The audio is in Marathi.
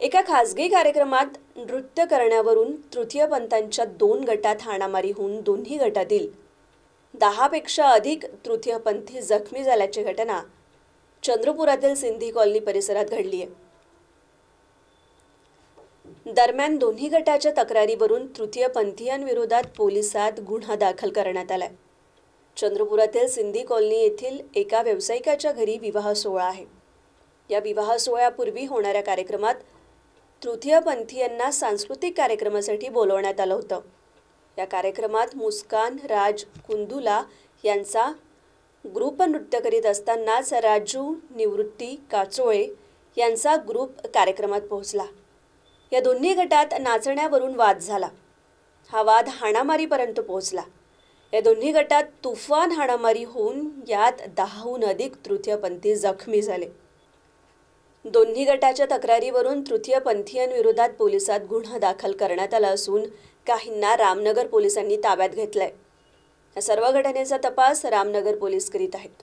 एका खासगी कार्यक्रमात नृत्य करण्यावरून तृतीयपंथांच्या दोन गटात हाणामारी होऊन दोन्ही गटातील दहापेक्षा अधिक तृतीयपंथी जखमी झाल्याची घटना चंद्रपुरातील सिंधी कॉलनी परिसरात घडली आहे दरम्यान दोन्ही गटाच्या तक्रारीवरून तृतीयपंथीयांविरोधात पोलिसात गुन्हा दाखल करण्यात आलाय. चंद्रपुरातील सिंधी कॉलनी येथील एका व्यावसायिकाच्या घरी विवाह सोहळा आहे. या विवाह सोहळ्यापूर्वी होणाऱ्या कार्यक्रमात तृतीयपंथीयांना सांस्कृतिक कार्यक्रमासाठी बोलवण्यात आलं होतं. या कार्यक्रमात मुस्कान राज कुंदुला यांचा ग्रुप नृत्य करीत असतानाच राजू निवृत्ती काचोळे यांचा ग्रुप कार्यक्रमात पोहोचला. या दोन्ही गटात नाचण्यावरून वाद झाला. हा वाद हाणामारीपर्यंत पोहोचला. या दोन्ही गटात तुफान हाणामारी होऊन यात दहाहून अधिक तृतीयपंथी जखमी झाले. दोन्ही गटाच्या तक्रारीवरून तृतीय पंथीयांविरोधात पोलिसात गुन्हा दाखल करण्यात आला असून काहींना रामनगर पोलिसांनी ताब्यात घेतलाय. या सर्व घटनेचा तपास रामनगर पोलीस करीत आहेत.